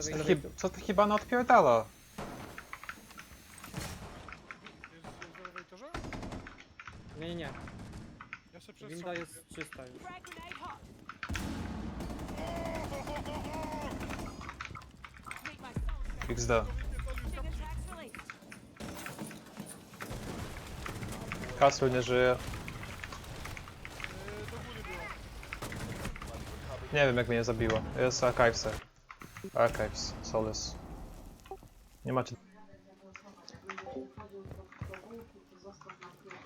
lewej, Co ty, lewej. chyb- co ty chyba no odpierdala? Jest w elewatorze? Nie, nie, nie. Ja się Winda jest czysta już. Frag grenade hot. Meet my soul XD. Trigger tracks released. Kasru nie żyje. Nie wiem jak mnie zabiło. Jest Archives. Archives. Solis. Nie macie.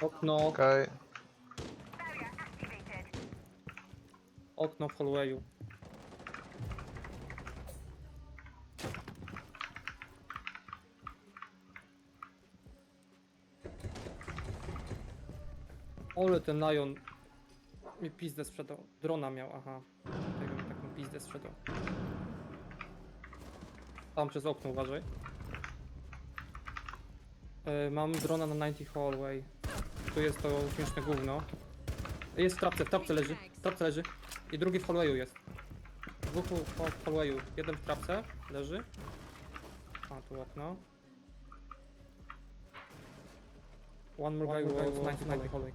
Okno, Okej. okno w hallwayu. Ole ten Lion mi pizdę sprzedał. Drona miał, aha. Tego mi taką pizdę sprzedał. Tam przez okno uważaj. E, mam drona na 90 hallway. Tu jest to śmieszne gówno. Jest w trapce, w trapce leży, w trapce leży. I drugi w hallwayu jest. Dwóch w w hallwayu. Jeden w trapce leży. A, tu okno. One more guy was 99 hallway.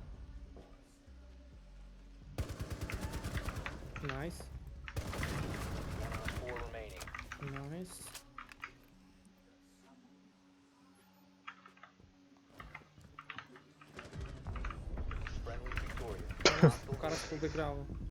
Nice. o cara ficou bem bravo.